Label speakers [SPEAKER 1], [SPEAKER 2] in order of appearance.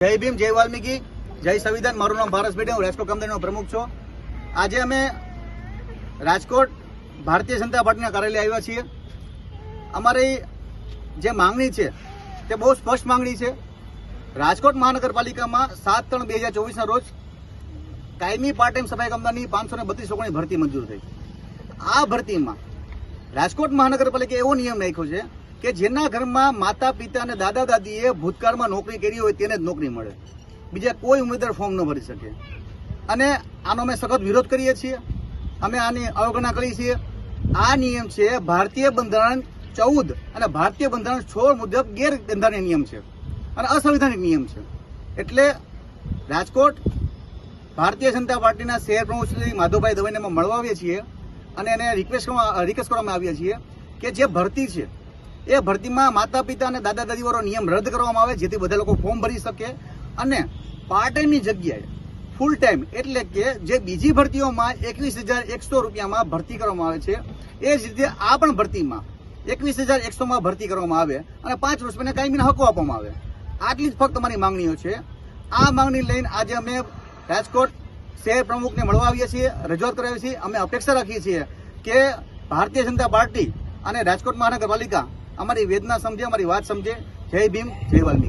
[SPEAKER 1] જય ભીમ, જય વાલ્મીકી, જય સંવિધાન. મારું નામ ભારત પેઢી હું રાજકોટ કંપનીનો પ્રમુખ છું. આજે અમે રાજકોટ ભારતીય જનતા પાર્ટીના કાર્યાલય આવ્યા છીએ. અમારી જે માંગણી છે, તે બહુ સ્પષ્ટ માંગણી છે. રાજકોટ મહાનગરપાલિકામાં સાત ત્રણ બે હજાર ચોવીસના રોજ કાયમી પાર્ટ ટાઈમ સફાઈ કામદારની પાંચસો ને બત્રીસ લોકોની ભરતી મંજૂર થઈ. આ ભરતીમાં રાજકોટ મહાનગરપાલિકાએ એવો નિયમ નાખ્યો છે કે જેના ઘરમાં માતા પિતા અને દાદા દાદીએ ભૂતકાળમાં નોકરી કરી હોય તેને જ નોકરી મળે. બીજા કોઈ ઉમેદવાર ફોર્મ ન ભરી શકે. અને આનો અમે સખત વિરોધ કરીએ છીએ. અમે આની અવગણના કરીએ છીએ. આ નિયમ છે ભારતીય બંધારણ ચૌદ અને ભારતીય બંધારણ છોડ મુજબ ગેરબંધારણીય નિયમ છે. અને અસંવિધાનિક નિયમ છે. એટલે રાજકોટ ભારતીય જનતા પાર્ટીના શહેર પ્રમુખ શ્રી માધવભાઈ દવેને મળવા આવીએ છીએ. અને એને રિક્વેસ્ટ રિક્વેસ્ટ કરવામાં આવીએ છીએ કે જે ભરતી છે એ ભરતીમાં માતા પિતા અને દાદા દાદીવાળો નિયમ રદ કરવામાં આવે, જેથી બધા લોકો ફોર્મ ભરી શકે. અને પાર્ટ ટાઈમની જગ્યાએ ફૂલ ટાઈમ એટલે કે જે બીજી ભરતીઓમાં એકવીસ હજાર એકસો રૂપિયામાં ભરતી કરવામાં આવે છે, એ જ રીતે આ પણ ભરતીમાં એકવીસ હજાર એકસોમાં ભરતી કરવામાં આવે અને પાંચ વર્ષ કાયમીને કાયમીના હકો આપવામાં આવે. આટલી જ ફક્ત મારી માંગણીઓ છે. આ માંગણી લઈને આજે અમે રાજકોટ શહેર પ્રમુખને મળવા આવીએ છીએ, રજૂઆત કરાવીએ છીએ. અમે અપેક્ષા રાખીએ છીએ કે ભારતીય જનતા પાર્ટી અને રાજકોટ મહાનગરપાલિકા અમારી વેદના સમજે અમારી વાત સમજે. જય ભીમ જય વાલ્મીકી.